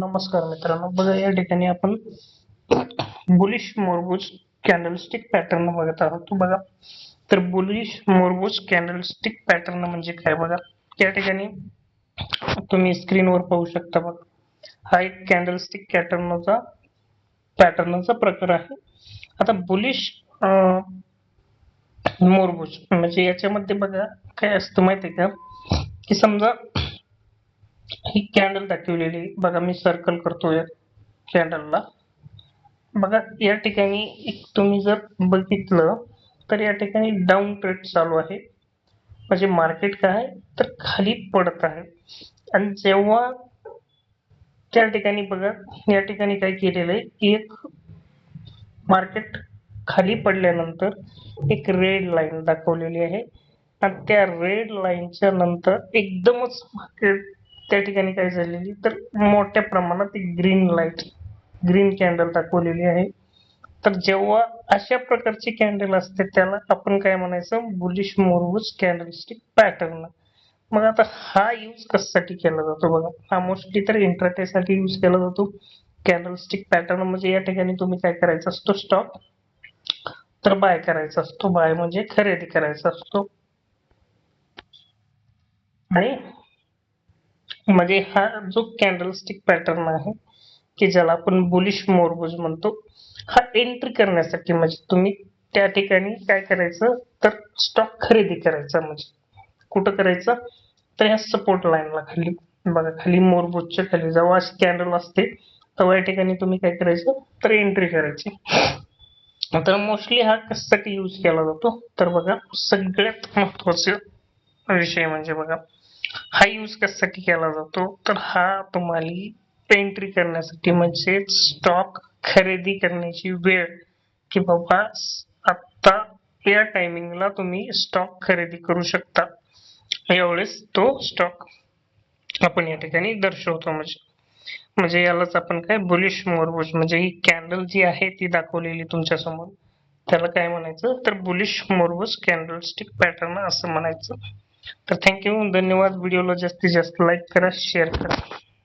नमस्कार मित्रांनो. बघा या ठिकाणी आपण बुलिश मोरबूज कॅन्डलस्टिक पॅटर्न बघत आहोत. बघा तर बुलिश मोरबूज कॅन्डलस्टिक पॅटर्न म्हणजे काय? बघा या ठिकाणी तुम्ही स्क्रीनवर पाहू शकता बघा. हा एक कॅन्डलस्टिक पॅटर्नचा पॅटर्नचा प्रकार आहे. आता बुलिश मोरबूज म्हणजे याच्यामध्ये बघा काय असतं माहिती आहे का? की समजा ही कॅन्डल दाखवलेली बघा मी सर्कल करतो या कॅन्डलला बघा या ठिकाणी एक तुम्ही जर बघितलं तर या ठिकाणी डाऊन ट्रेड चालू आहे. म्हणजे मार्केट काय आहे? तर खाली पडत आहे. आणि जेव्हा त्या ठिकाणी बघा या ठिकाणी काय केलेलं आहे? एक मार्केट खाली पडल्यानंतर एक रेड लाईन दाखवलेली आहे. आणि त्या रेड लाईनच्या नंतर एकदमच मार्केट त्या ठिकाणी काय झालेली तर मोठ्या प्रमाणात एक ग्रीन लाइट ग्रीन कॅन्डल दाखवलेली आहे. तर जेव्हा अशा प्रकारची कॅन्डल असते त्याला आपण काय म्हणायचं? बुलिश मोरबूज कॅन्डलस्टिक पॅटर्न मग आता हा यूज कशासाठी केला जातो बघा? हा मोस्टली तर इंटरटेसाठी यूज केला जातो. कॅन्डलस्टिक पॅटर्न म्हणजे या ठिकाणी तुम्ही काय करायचं असतो? स्टॉक तर बाय करायचा असतो. बाय म्हणजे खरेदी करायचा असतो. आणि म्हणजे हा जो कॅन्डलस्टिक पॅटर्न आहे की ज्याला आपण बुलिश मोरबूज म्हणतो हा एंट्री करण्यासाठी म्हणजे तुम्ही त्या ठिकाणी काय करायचं? तर स्टॉक खरेदी करायचा म्हणजे. कुठं करायचं? तर ह्या सपोर्ट लाईनला खाली. बघा खाली मोरबूजच्या खाली. जेव्हा अशी कॅन्डल असते तेव्हा या ठिकाणी तुम्ही काय करायचं? तर एंट्री करायची. तर मोस्टली हा कशासाठी यूज केला जातो? तर बघा सगळ्यात महत्त्वाचा विषय म्हणजे बघा हा यूज कशासाठी केला जातो? तर हा तुम्हाला एंट्री करण्यासाठी म्हणजे स्टॉक खरेदी करण्याची वेळ. की बाबा आत्ता या टायमिंगला तुम्ही स्टॉक खरेदी करू शकता. यावेळेस तो स्टॉक आपण या ठिकाणी दर्शवतो म्हणजे. म्हणजे यालाच आपण काय बुलिश मोरबूज म्हणजे ही कॅन्डल जी आहे ती दाखवलेली तुमच्यासमोर त्याला काय म्हणायचं? तर बुलिश मोरबूज कॅन्डलस्टिक पॅटर्न असं म्हणायचं. तर थँक्यू धन्यवाद. व्हिडिओला जास्तीत जास्त लाईक करा शेअर करा.